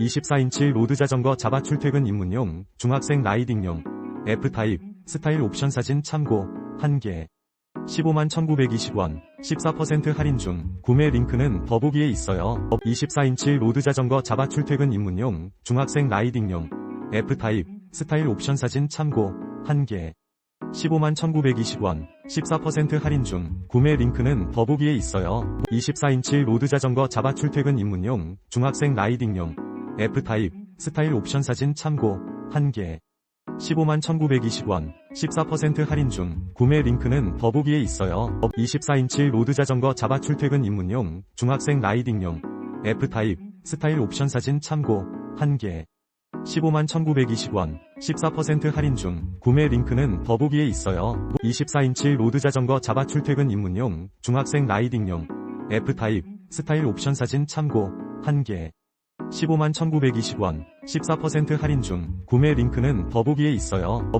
24인치 로드 자전거 자바 출퇴근 입문용, 중학생 라이딩용, F타입, 스타일 옵션 사진 참고, 1개. 15만 1920원, 14% 할인 중, 구매 링크는 더보기에 있어요. 24인치 로드 자전거 자바 출퇴근 입문용, 중학생 라이딩용, F타입, 스타일 옵션 사진 참고, 1개. 15만 1920원, 14% 할인 중, 구매 링크는 더보기에 있어요. 24인치 로드 자전거 자바 출퇴근 입문용, 중학생 라이딩용, F타입, 스타일 옵션 사진 참고, 1개. 15만 1920원, 14% 할인 중, 구매 링크는 더보기에 있어요. 24인치 로드 자전거 자바 출퇴근 입문용, 중학생 라이딩용, F타입, 스타일 옵션 사진 참고, 1개. 15만 1920원, 14% 할인 중, 구매 링크는 더보기에 있어요. 24인치 로드 자전거 자바 출퇴근 입문용, 중학생 라이딩용, F타입, 스타일 옵션 사진 참고, 1개. 15만 1920원, 14% 할인 중, 구매 링크는 더보기에 있어요.